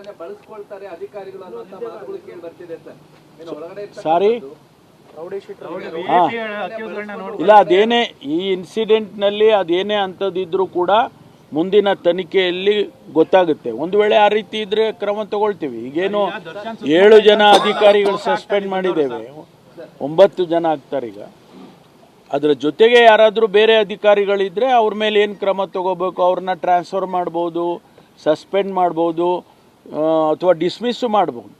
ಇನ್ಸ್ಟಿಟ್ಯೂಟ್ಗಳನ್ನೇ ಬಳಸ್ಕೊಳ್ತಾರೆ ಅಧಿಕಾರಿಗಳು ಅನ್ನುವಂತ ಮಾತುಗಳು ಕೇಳಿ ಬರ್ತಿದೆ ಸರ್ ಏನು ಒಳಗಡೆ ಸಾರಿ. ಹಾ. ಇಲ್ಲ ಅದೇನೇ ಈ ಇನ್ಸಿಡೆಂಟ್ನಲ್ಲಿ ಅದೇನೇ ಅಂಥದ್ದಿದ್ರೂ ಕೂಡ ಮುಂದಿನ ತನಿಖೆಯಲ್ಲಿ ಗೊತ್ತಾಗುತ್ತೆ. ಒಂದು ವೇಳೆ ಆ ರೀತಿ ಇದ್ರೆ ಕ್ರಮ ತಗೊಳ್ತೀವಿ. ಈಗೇನು ಏಳು ಜನ ಅಧಿಕಾರಿಗಳು ಸಸ್ಪೆಂಡ್ ಮಾಡಿದ್ದೇವೆ. ಒಂಬತ್ತು ಜನ ಆಗ್ತಾರೆ ಈಗ. ಅದರ ಜೊತೆಗೆ ಯಾರಾದರೂ ಬೇರೆ ಅಧಿಕಾರಿಗಳಿದ್ರೆ ಅವ್ರ ಮೇಲೆ ಏನು ಕ್ರಮ ತಗೋಬೇಕು? ಅವ್ರನ್ನ ಟ್ರಾನ್ಸ್ಫರ್ ಮಾಡ್ಬೋದು ಸಸ್ಪೆಂಡ್ ಮಾಡ್ಬೋದು. ಅಥವಾ ಡಿಸ್ಮಿಸ್ಸು ಮಾಡಬಹುದು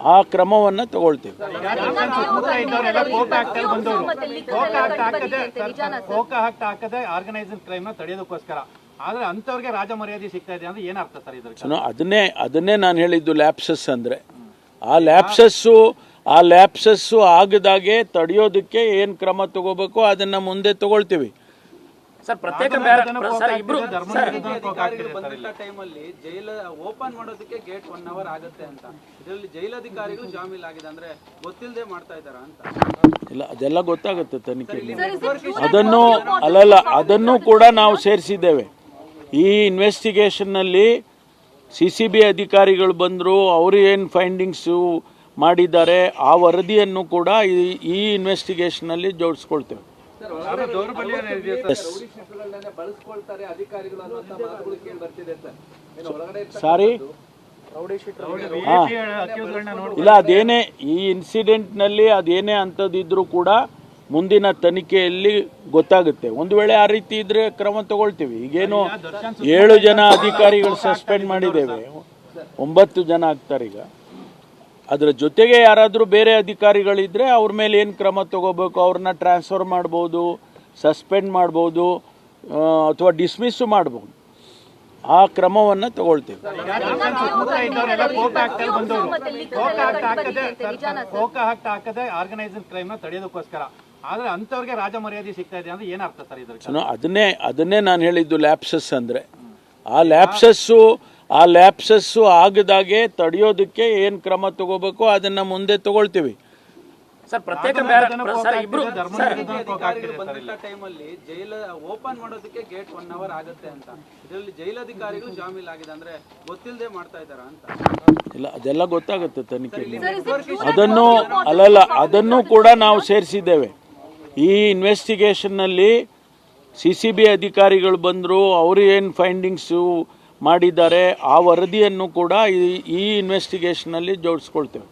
ಆ ಕ್ರಮವನ್ನು ತಗೊಳ್ತೇವೆ. ಆದರೆ ಅಂತವ್ರಿಗೆ ರಾಜ ಮರ್ಯಾದೆ ಸಿಗ್ತಾ ಇದೆ ಅಂದ್ರೆ ಏನಾಗ್ತದೆ ಸರ್ ಇದ್ರ ಅದನ್ನೇ ಅದನ್ನೇ ನಾನು ಹೇಳಿದ್ದು ಲ್ಯಾಪ್ಸಸ್ ಅಂದರೆ. ಆ ಲ್ಯಾಪ್ಸಸ್ಸು ಆ ಲ್ಯಾಪ್ಸಸ್ಸು ಆಗದಾಗೆ ತಡೆಯೋದಕ್ಕೆ ಏನು ಕ್ರಮ ತಗೋಬೇಕು ಅದನ್ನು ಮುಂದೆ ತಗೊಳ್ತೀವಿ. ಸರ್ ಪ್ರತ್ಯೇಕ ಬ್ಯಾರ- ಸರ್ ಇಬ್ರು ಬಂದಂತ ಟೈಮಲ್ಲಿ ಜೈಲ ಓಪನ್ ಮಾಡೋದಕ್ಕೆ ಗೇಟ್ ಒನ್ ಅವರ್ ಆಗುತ್ತೆ ಅಂತ. ಇದರಲ್ಲಿ ಜೈಲಾಧಿಕಾರಿಗಳು ಜಾಮೀಲ್ ಆಗಿದೆ ಅಂದ್ರೆ ಗೊತ್ತಿಲ್ಲದೆ ಮಾಡ್ತಾ ಇದಾರ ಅಂತ. ಇಲ್ಲ ಅದೆಲ್ಲ ಗೊತ್ತಾಗುತ್ತೆ ತನಿಖೆಯಲ್ಲಿ ಅದನ್ನು ಅಲ್ಲಲ್ಲ ಅದನ್ನು ಕೂಡ ನಾವು ಸೇರಿಸಿದ್ದೇವೆ. ಈ ಇನ್ವೆಸ್ಟಿಗೇಷನ್ನಲ್ಲಿ ಸಿ ಸಿ ಬಿ ಅಧಿಕಾರಿಗಳು ಬಂದರು ಅವರು ಏನು ಫೈಂಡಿಂಗ್ಸು ಮಾಡಿದ್ದಾರೆ ಆ ವರದಿಯನ್ನು ಕೂಡ ಈ- ಈ ಇನ್ವೆಸ್ಟಿಗೇಷನ್ನಲ್ಲಿ ಜೋಡಿಸ್ಕೊಳ್ತೇವೆ. ಇನ್ಸ್ಟಿಟ್ಯೂಟ್ಗಳನ್ನೇ ಬಳಸ್ಕೊಳ್ತಾರೆ ಅಧಿಕಾರಿಗಳು ಅನ್ನುವಂತ ಮಾತುಗಳು ಕೇಳಿ ಬರ್ತಿದೆ ಸರ್. ಇಲ್ಲ ಅದೇನೇ ಈ ಇನ್ಸಿಡೆಂಟ್ನಲ್ಲಿ ಅದೇನೇ ಅಂಥದ್ದಿದ್ರೂ ಕೂಡ ಮುಂದಿನ ತನಿಖೆಯಲ್ಲಿ ಗೊತ್ತಾಗುತ್ತೆ. ಒಂದು ವೇಳೆ ಆ ರೀತಿ ಇದ್ರೆ ಕ್ರಮ ತಗೊಳ್ತೀವಿ. ಈಗೇನು ಏಳು ಜನ ಅಧಿಕಾರಿಗಳು ಸಸ್ಪೆಂಡ್ ಮಾಡಿದ್ದೇವೆ. ಒಂಬತ್ತು ಜನ ಆಗ್ತಾರೆ ಈಗ. ಅದರ ಜೊತೆಗೆ ಯಾರಾದರೂ ಬೇರೆ ಅಧಿಕಾರಿಗಳಿದ್ರೆ ಅವ್ರ ಮೇಲೆ ಏನು ಕ್ರಮ ತಗೋಬೇಕು? ಅವ್ರನ್ನ ಟ್ರಾನ್ಸ್ಫರ್ ಮಾಡ್ಬೋದು ಸಸ್ಪೆಂಡ್ ಮಾಡ್ಬೋದು ಅಥವಾ ಡಿಸ್ಮಿಸ್ಸು ಮಾಡ್ಬೋದು. ಆ ಕ್ರಮವನ್ನು ತಗೊಳ್ತೀವಿ. ಕೋಕಾ ಹಾಕ್ತಾ ಬಂದವರು. ಕೋಕಾ ಹಾಕ್ತಾ ಹಾಕದೆ ಕೋಕಾ ಹಾಕ್ತಾ ಹಾಕದೆ ಆರ್ಗನೈಸ್ಡ್ ಕ್ರೈಮ್ನ ತಡೆಯೋದಕ್ಕೋಸ್ಕರ. ಆದ್ರೆ ಅಂತವ್ರಿಗೆ ರಾಜ ಮರ್ಯಾದೆ ಸಿಗ್ತಾ ಇದೆ ಅಂದ್ರೆ ಏನರ್ಥ ಸರ್ ಅದನ್ನೇ ಅದನ್ನೇ ನಾನು ಹೇಳಿದ್ದು ಲ್ಯಾಪ್ಸಸ್ ಅಂದರೆ. ಆ ಲ್ಯಾಪ್ಸಸ್ಸು ಆ ಲ್ಯಾಪ್ಸಸ್ಸು ಆಗದಾಗೆ ತಡೆಯೋದಕ್ಕೆ ಏನು ಕ್ರಮ ತಗೋಬೇಕು ಅದನ್ನು ಮುಂದೆ ತಗೊಳ್ತೀವಿ. ಸರ್ ಪ್ರತ್ಯೇಕ ಸರ್ ಇಬ್ರು ಟೈಮಲ್ಲಿ ಜೈಲ ಓಪನ್ ಮಾಡೋದಕ್ಕೆ ಗೇಟ್ ಒನ್ ಅವರ್ ಆಗುತ್ತೆ ಅಂತ. ಇದರಲ್ಲಿ ಜೈಲಾಧಿಕಾರಿಗಳು ಜಾಮೀಲ್ ಆಗಿದೆ ಅಂದ್ರೆ ಗೊತ್ತಿಲ್ಲದೆ ಮಾಡ್ತಾ ಇದ್ದಾರ ಅಂತ. ಇಲ್ಲ ಅದೆಲ್ಲ ಗೊತ್ತಾಗುತ್ತೆ ತನಿಖೆ ಅದನ್ನು ಅಲ್ಲಲ್ಲ ಅದನ್ನು ಕೂಡ ನಾವು ಸೇರಿಸಿದ್ದೇವೆ. ಈ ಇನ್ವೆಸ್ಟಿಗೇಷನ್ನಲ್ಲಿ ಸಿ ಸಿ ಬಿ ಅಧಿಕಾರಿಗಳು ಬಂದರು ಅವರು ಏನು ಫೈಂಡಿಂಗ್ಸು ಮಾಡಿದ್ದಾರೆ ಆ ವರದಿಯನ್ನು ಕೂಡ ಈ- ಈ ಇನ್ವೆಸ್ಟಿಗೇಷನ್ನಲ್ಲಿ ಜೋಡಿಸ್ಕೊಳ್ತೇವೆ.